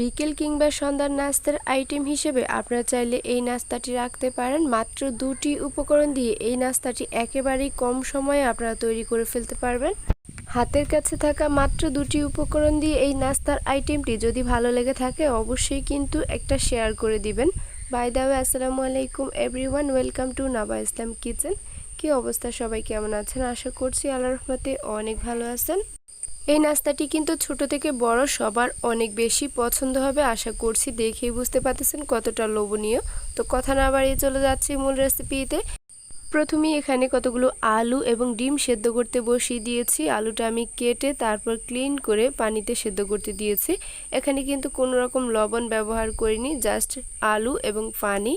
বিকেল কিংবা সন্ধ্যার নাস্তার আইটেম হিসেবে আপনারা চাইলে এই নাস্তাটি রাখতে পারেন। মাত্র দুটি উপকরণ দিয়ে এই নাস্তাটি একেবারেই কম সময়ে আপনারা তৈরি করে ফেলতে পারবেন। হাতের কাছে থাকা মাত্র দুটি উপকরণ দিয়ে এই নাস্তার আইটেমটি যদি ভালো লেগে থাকে, অবশ্যই কিন্তু একটা শেয়ার করে দিবেন। বাই দা ওয়ে, আসসালামু আলাইকুম everyone, welcome to Naba Islam kitchen. কি অবস্থা? সবাই কেমন আছেন? আশা করছি আল্লাহ রহমতে অনেক ভালো আছেন। এই নাস্তাটি কিন্তু ছোট থেকে বড় সবার অনেক বেশি পছন্দ হবে, আশা করছি দেখেই বুঝতে পারতেছেন কতটা লোভনীয়। তো কথা না বাড়িয়ে চলে যাচ্ছি মূল রেসিপিতে প্রথমেই এখানে কতগুলো আলু এবং ডিম সেদ্ধ করতে বসিয়ে দিয়েছি। আলুটা আমি কেটে তারপর ক্লিন করে পানিতে সেদ্ধ করতে দিয়েছি। এখানে কিন্তু কোনো রকম লবণ ব্যবহার করিনি জাস্ট আলু এবং পানি।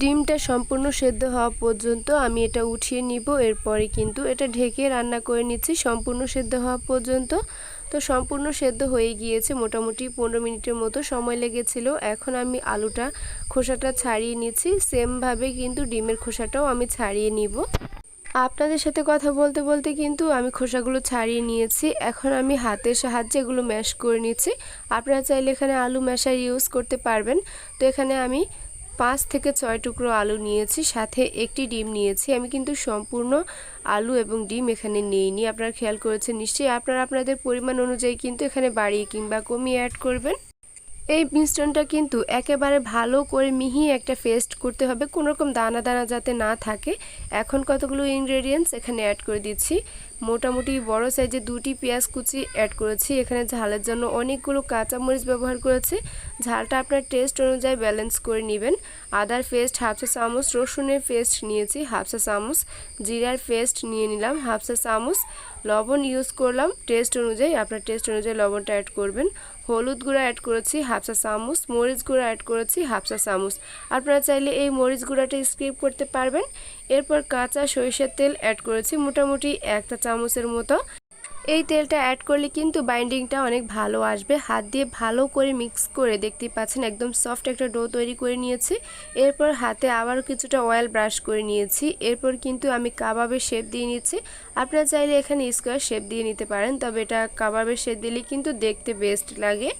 ডিমটা সম্পূর্ণ সেদ্ধ হওয়া পর্যন্ত আমি এটা উঠিয়ে নিব। এরপরে কিন্তু এটা ঢেকে রান্না করে নিচ্ছি, সম্পূর্ণ সেদ্ধ হওয়া পর্যন্ত। তো সম্পূর্ণ সেদ্ধ হয়ে গিয়েছে মোটামুটি পনেরো মিনিটের মতো সময় লেগেছিল। এখন আমি আলুটা খোসাটা ছাড়িয়ে নিচ্ছি। সেমভাবে কিন্তু ডিমের খোসাটাও আমি ছাড়িয়ে নিব। আপনাদের সাথে কথা বলতে বলতে কিন্তু আমি খোসাগুলো ছাড়িয়ে নিয়েছি। এখন আমি হাতের সাহায্যে এগুলো ম্যাশ করে নিচ্ছি। আপনারা চাইলে এখানে আলু ম্যাশার ইউজ করতে পারবেন। তো এখানে আমি পাঁচ থেকে ছয় টুকরো আলু নিয়েছি, সাথে একটি ডিম নিয়েছি। আমি কিন্তু সম্পূর্ণ আলু এবং ডিম এখানে নিইনি, আপনারা খেয়াল করেছেন নিশ্চয়ই। আপনারা আপনাদের পরিমাণ অনুযায়ী কিন্তু এখানে বাড়িয়ে কিংবা কমিয়ে অ্যাড করবেন। এই মিশ্রণটা কিন্তু একেবারে ভালো করে মিহি একটা পেস্ট করতে হবে। কোনো রকম দানা দানা যাতে না থাকে। এখন কতগুলো ইনগ্রেডিয়েন্টস এখানে অ্যাড করে দিচ্ছি। মোটামুটি বড় সাইজে দুটি পেঁয়াজ কুচি অ্যাড করেছি। এখানে ঝালের জন্য অনেকগুলো কাঁচামরিচ ব্যবহার করেছি। ঝালটা আপনার টেস্ট অনুযায়ী ব্যালেন্স করে নেবেন। আদার পেস্ট হাফসা চামচ, রসুনের পেস্ট নিয়েছি হাফসা চামচ, জিরার পেস্ট নিয়ে নিলাম হাফসা চামচ। লবণ ইউজ করলাম টেস্ট অনুযায়ী, আপনার টেস্ট অনুযায়ী লবণটা অ্যাড করবেন। হলুদ গুঁড়া অ্যাড করেছি হাফসা চামচ। মরিচ গুঁড়া অ্যাড করেছি হাফসা চামচ। আপনারা চাইলে এই মরিচ গুঁড়াটা স্কিপ করতে পারবেন। এরপর কাঁচা সরিষার তেল অ্যাড করেছি মোটামুটি একটা চামচের মতো। এই তেলটা অ্যাড করলে কিন্তু বাইন্ডিংটা অনেক ভালো আসবে। হাত দিয়ে ভালো করে মিক্স করে দেখতেই পাচ্ছেন, একদম সফট একটা ডো তৈরি করে নিয়েছি। এরপর হাতে আবারও কিছুটা অয়েল ব্রাশ করে নিয়েছি। এরপর কিন্তু আমি কাবাবের শেপ দিয়ে নিচ্ছি। আপনারা চাইলে এখানে স্কোয়ার শেপ দিয়ে নিতে পারেন, তবে এটা কাবাবের শেপ দিলে কিন্তু দেখতে বেস্ট লাগে।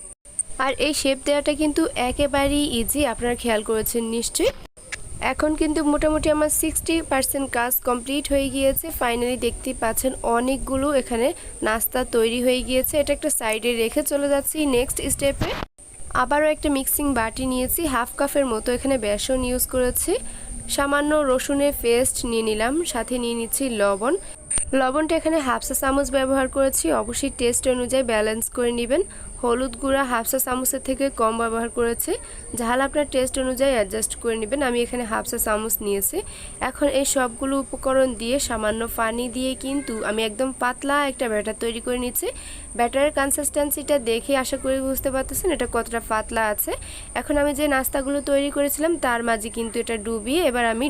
আর এই শেপ দেওয়াটা কিন্তু একেবারেই ইজি আপনারা খেয়াল করেছেন নিশ্চয়ই। এখন কিন্তু মোটামুটি আমার সিক্সটি পার্সেন্ট কাজ কমপ্লিট হয়ে গিয়েছে। ফাইনালি দেখতে পাচ্ছেন অনেকগুলো এখানে নাস্তা তৈরি হয়ে গিয়েছে। এটা একটা সাইডে রেখে চলে যাচ্ছি। নেক্সট স্টেপে আবারও একটা মিক্সিং বাটি নিয়েছি। হাফ কাপের মতো এখানে বেসন ইউজ করেছি। সামান্য রসুনের পেস্ট নিয়ে নিলাম, সাথে নিয়ে নিচ্ছি লবণ। লবণটা এখানে হাফসা চামচ ব্যবহার করেছি। অবশ্যই টেস্ট অনুযায়ী ব্যালেন্স করে নেবেন। হলুদ গুঁড়া হাফসা চামচের থেকে কম ব্যবহার করেছে। ঝাল আপনার টেস্ট অনুযায়ী অ্যাডজাস্ট করে নেবেন। আমি এখানে হাফসা চামচ নিয়েছি। এখন এই সবগুলো উপকরণ দিয়ে সামান্য পানি দিয়ে কিন্তু আমি একদম পাতলা একটা ব্যাটার তৈরি করে নিচ্ছি ব্যাটারের কনসিস্টেন্সিটা দেখে আশা করি বুঝতে পারতেছেন এটা কতটা পাতলা আছে। এখন আমি যে নাস্তাগুলো তৈরি করেছিলাম, তার মাঝে কিন্তু এটা ডুবিয়ে এবার আমি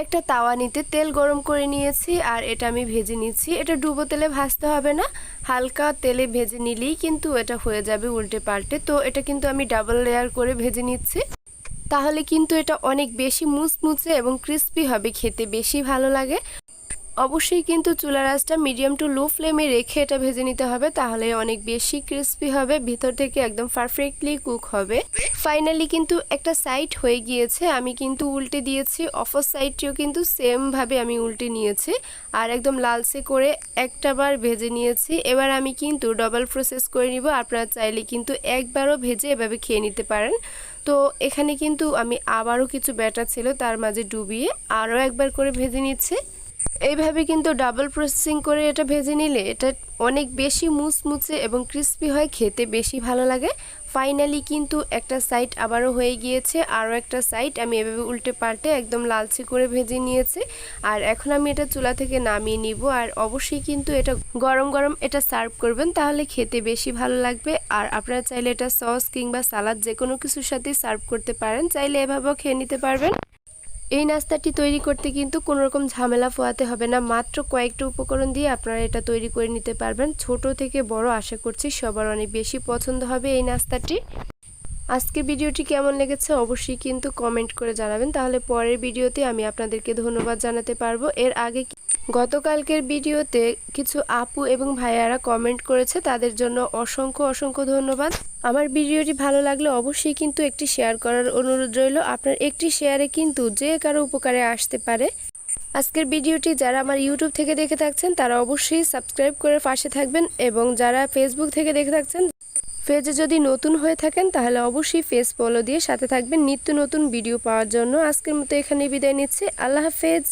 একটা তাওয়া নিতে তেল গরম করে নিয়েছি আর এটা আমি ভেজে নিচ্ছি। এটা ডুবো তেলে ভাজতে হবে না। হালকা তেলে ভেজে নিলেই কিন্তু এটা হয়ে যাবে উল্টে পাল্টে। তো এটা কিন্তু আমি ডাবল লেয়ার করে ভেজে নিচ্ছি। তাহলে কিন্তু এটা অনেক বেশি মুচমুচে এবং ক্রিস্পি হবে। খেতে বেশি ভালো লাগে। অবশ্যই কিন্তু চুলা রাসটা মিডিয়াম টু লো ফ্লেমে রেখে এটা ভেজে নিতে হবে, তাহলে অনেক বেশি ক্রিস্পি হবে, ভিতর থেকে একদম পারফেক্টলি কুক হবে। ফাইনালি কিন্তু একটা সাইড হয়ে গিয়েছে, আমি কিন্তু উল্টে দিয়েছি অফার সাইডটিও কিন্তু সেমভাবে আমি উল্টে নিয়েছি, আর একদম লালচে করে একটা বার ভেজে নিয়েছি। এবার আমি কিন্তু ডবল প্রসেস করে নিব, আপনারা চাইলে কিন্তু একবারও ভেজে এভাবে খেয়ে নিতে পারেন। তো এখানে কিন্তু আমি আবারও কিছু ব্যাটার ছিল, তার মাঝে ডুবিয়ে আরও একবার করে ভেজে নিচ্ছে। এইভাবে কিন্তু ডাবল প্রসেসিং করে এটা ভেজে নিলে এটা অনেক বেশি মুচমুচে এবং ক্রিস্পি হয়, খেতে বেশি ভালো লাগে। ফাইনালি কিন্তু একটা সাইড আবারও হয়ে গিয়েছে, আরও একটা সাইড আমি এভাবে উল্টে পাল্টে একদম লালচে করে ভেজে নিয়েছি। আর এখন আমি এটা চুলা থেকে নামিয়ে নিব। আর অবশ্যই কিন্তু এটা গরম গরম এটা সার্ভ করবেন, তাহলে খেতে বেশি ভালো লাগবে। আর আপনারা চাইলে এটা সস কিংবা সালাদ যে কোনো কিছুর সাথে সার্ভ করতে পারেন। চাইলে এভাবেও খেয়ে নিতে পারবেন। এই নাস্তাটি তৈরি করতে কিন্তু কোনো রকম ঝামেলা ফোয়াতে হবে না। মাত্র কয়েকটা উপকরণ দিয়ে আপনারা এটা তৈরি করে নিতে পারবেন। ছোট থেকে বড় আশা করছি সবার অনেক বেশি পছন্দ হবে এই নাস্তাটি। আজকের ভিডিওটি কেমন লেগেছে অবশ্যই কিন্তু কমেন্ট করে জানাবেন। তাহলে পরের ভিডিওতে আমি আপনাদেরকে ধন্যবাদ জানাতে পারব। এর আগে গতকালকের ভিডিওতে কিছু আপু এবং ভাইয়ারা কমেন্ট করেছে, তাদের জন্য অসংখ্য অসংখ্য ধন্যবাদ। আমার ভিডিওটি ভালো লাগলে অবশ্যই কিন্তু একটি শেয়ার করার অনুরোধ রইল। আপনার একটি শেয়ারে কিন্তু যে কারও উপকারে আসতে পারে। আজকের ভিডিওটি যারা আমার ইউটিউব থেকে দেখে থাকছেন, তারা অবশ্যই সাবস্ক্রাইব করে পাশে থাকবেন এবং যারা ফেসবুক থেকে দেখে থাকছেন, পেজে যদি নতুন হয়ে থাকেন, তাহলে অবশ্যই ফেস ফলো দিয়ে সাথে থাকবেন। নিত্য নতুন ভিডিও পাওয়ার জন্য আজকের মতো এখানে বিদায় নিচ্ছি। আল্লাহ হাফেজ।